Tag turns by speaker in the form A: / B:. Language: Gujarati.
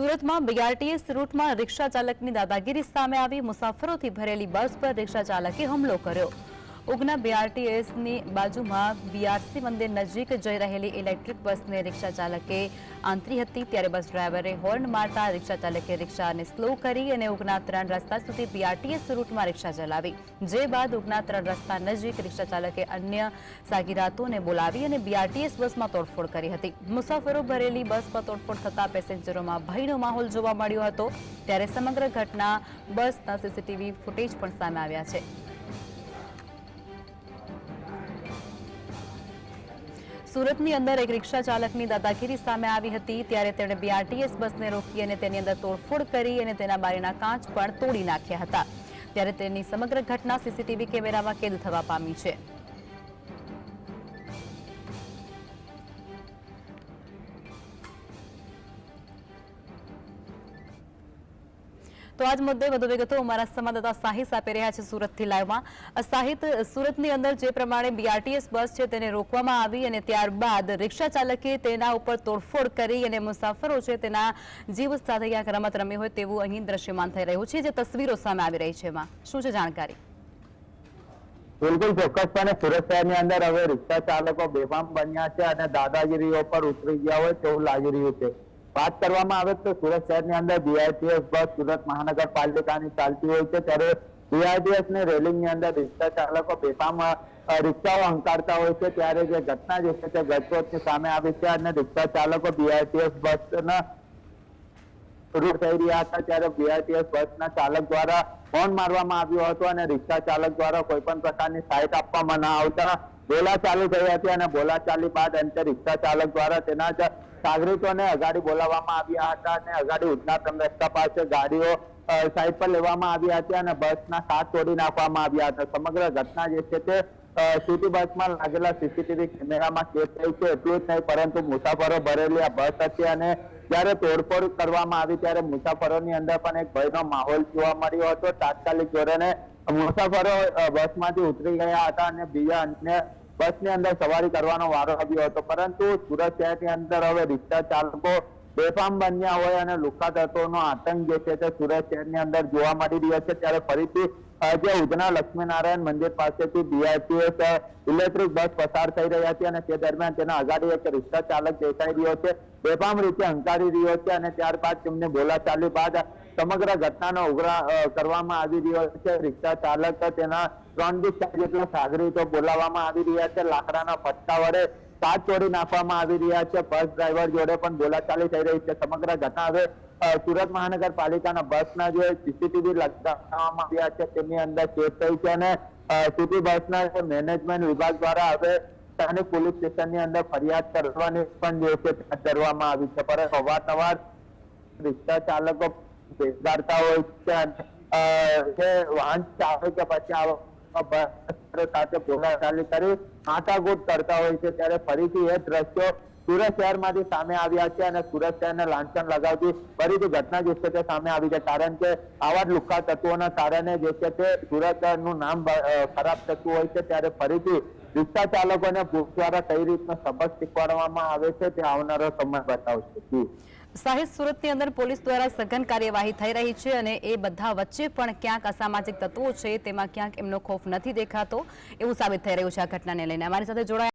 A: સુરતમાં બીઆરટીએસ રૂટમાં રિક્ષા ચાલકની દાદાગીરી સામે આવી. મુસાફરોથી ભરેલી બસ પર રિક્ષા ચાલકે હુમલો કર્યો. ઉગના બીઆરટીએસની બાજુમાં બીઆરસી મંદિર નજીક જઈ રહેલી ઇલેક્ટ્રિક બસને રિક્ષા ચાલકે આંતરી હતી, ત્યારે બસ ડ્રાઈવરે હોર્ન મારતા રિક્ષા ચાલકે રિક્ષાને સ્લો કરી અને ઉગના ત્રણ રસ્તા સુધી બીઆરટીએસ રૂટમાં રિક્ષા ચલાવી. જે બાદ ઉગના ત્રણ રસ્તા નજીક રિક્ષા ચાલકે અન્ય સાગીરાતોને બોલાવી અને બીઆરટીએસ બસમાં તોડફોડ કરી હતી. મુસાફરો ભરેલી બસમાં તોડફોડ થતા પેસેન્જરોમાં ભયનો માહોલ જોવા મળ્યો હતો. ત્યારે સમગ્ર ઘટના બસના સીસીટીવી ફૂટેજ પણ સામે આવ્યા છે. સુરતની અંદર એક રિક્ષા ચાલકની દાદાગીરી સામે આવી હતી. ત્યારે તેણે બીઆરટીએસ બસને રોકી અને તેની અંદર તોડફોડ કરી અને તેના બારીના કાચ પણ તોડી નાખ્યા હતા. ત્યારે તેની સમગ્ર ઘટના સીસીટીવી કેમેરામાં કેદ થવા પામી છે. તો આજ મુદ્દે વધુ વિગતો અમારા સંવાદદાતા સાહિત આપી રહ્યા છે સુરતથી લાઈવમાં. સાહિત સુરતની અંદર જે પ્રમાણે બીઆરટીએસ બસ છે તેને રોકવામાં આવી અને ત્યારબાદ રિક્ષા ચાલકે તેના ઉપર તોડફોડ કરી અને મુસાફરો છે તેના જીવ સાથે ક્યાંક રમત રમી હોય તેવું અહીં દ્રશ્યમાન થઈ રહ્યું છે. જે તસવીરો સામે આવી રહી છે એમાં. શું છે જાણકારી?
B: બિલકુલ ચોક્કસપણે સુરત શહેરની અંદર હવે રિક્ષા ચાલકો બેફામ બન્યા છે અને દાદાગીરીઓ પર ઉતરી ગયા હોય તેવું લાગી રહ્યું છે. વાત કરવામાં આવે તો સુરત શહેરની અંદર બીઆરટીએસ બસ સુરત મહાનગરપાલિકાની ચાલતી હોય છે. ત્યારે બીઆરટીએસની રેલિંગની અંદર રિક્ષા ચાલકો બેફામ અ, રિક્ષાઓ હંકારતા હોય છે. ત્યારે જે ઘટના જે છે તે ગતરોજની સામે આવી છે અને રિક્ષા ચાલકો બીઆરટીએસ બસના રૂટ થઈ રહ્યા હતા. ત્યારે બીઆરટીએસ બસના ચાલક દ્વારા હોર્ન મારવામાં આવ્યો હતો અને રિક્ષા ચાલક દ્વારા કોઈ પણ પ્રકારની સાઇટ આપવામાં ના આવતા બોલા ચાલુ થઈ હતી અને બોલાચાલી બાદ અંતે રિક્ષા ચાલક દ્વારા તેના જ અગાડી બોલાવવામાં આવ્યા હતા અને અગાડી ઉધના રસ્તા પાસે ગાડીઓ સાઈડ પર લેવામાં આવી હતી અને બસના કાચ તોડી નાખવામાં આવ્યા હતા. સમગ્ર ઘટના જે છે તે સિટી બસમાં લાગેલા સીસીટીવી કેમેરામાં કેદ થઈ છે એટલું જ નહીં, પરંતુ મુસાફરો ભરેલી આ બસ હતી અને જ્યારે તોડફોડ કરવામાં આવી ત્યારે મુસાફરોની અંદર પણ એક ભયનો માહોલ જોવા મળ્યો હતો. તાત્કાલિક ધોરણે મુસાફરો બસમાંથી ઉતરી ગયા હતા અને બીજા અન્ય બસની અંદર સવારી કરવાનો વારો આવ્યો હતો. પરંતુ સુરત શહેરની અંદર હવે રિક્ષા ચાલકો બેફામ બન્યા હોય અને લુકા તત્વોનો આતંક જે છે તે સુરત શહેરની અંદર જોવા મળી રહ્યો છે. ત્યારે ફરીથી જે ઉધના લક્ષ્મીનારાયણ મંદિર પાસેથી બીઆરટીએસ ઇલેક્ટ્રિક બસ પસાર થઈ રહ્યા હતી અને તે દરમિયાન તેના અગાડી એક રિક્ષા ચાલક દેખાઈ રહ્યો છે. બેફામ રીતે હંકારી રહ્યો છે અને ત્યારબાદ તેમને બોલાચાલી બાદ સમગ્ર ઘટનાનો ઉઘરા કરવામાં આવી રહ્યો છે. રિક્ષા ચાલક તેના ત્રણથી ચાર જેટલા સાગરીતો બોલાવવામાં આવી રહ્યા છે. લાકડાના ફટકા વડે કાચ તોડી નાખવામાં આવી રહ્યા છે. બસ ડ્રાઈવર જોડે પણ બોલાચાલી થઈ રહી છે. સમગ્ર ઘટના હવે સુરત મહાનગરપાલિકાના બસના જે સીસીટીવી લગાવવામાં આવ્યા છે તેમની અંદર ચેક થઈ છે અને સિટી બસના મેનેજમેન્ટ વિભાગ દ્વારા હવે સ્થાનિક પોલીસ સ્ટેશનની અંદર ફરિયાદ કરવાની પણ જે છે કરવામાં આવી છે. પરંતુ અવારનવાર રિક્ષા ચાલકો બેસગાડતા હોય જે વાહન ચાલે કે પછી સાથે બોલાચાલી કરી માથાકૂટ કરતા હોય છે, ત્યારે ફરીથી એ દ્રશ્યો સુરત શહેરમાંથી સામે આવ્યા છે અને સુરત શહેરને લાંછન લગાવતી ફરીથી ઘટના જે છે તે સામે આવી છે, કારણ કે આવા જ લુખ્ખા તત્વોના કારણે જે છે તે સુરતનું નામ ખરાબ થતું હોય છે, ત્યારે ફરીથી રિક્ષા ચાલકોને ભૂખ દ્વારા કઈ રીતનો સબક શીખવાડવામાં આવે છે તે આવનારો સમય બતાવશે.
A: સાહિત સુરતની અંદર પોલીસ દ્વારા સઘન કાર્યવાહી થઈ રહી છે અને એ બધા વચ્ચે પણ ક્યાંક અસામાજિક તત્વો છે, તેમાં ક્યાંક એમનો ખોફ નથી દેખાતો એવું સાબિત થઈ રહ્યું છે આ ઘટનાને લઈને. અમારી સાથે જોડાયા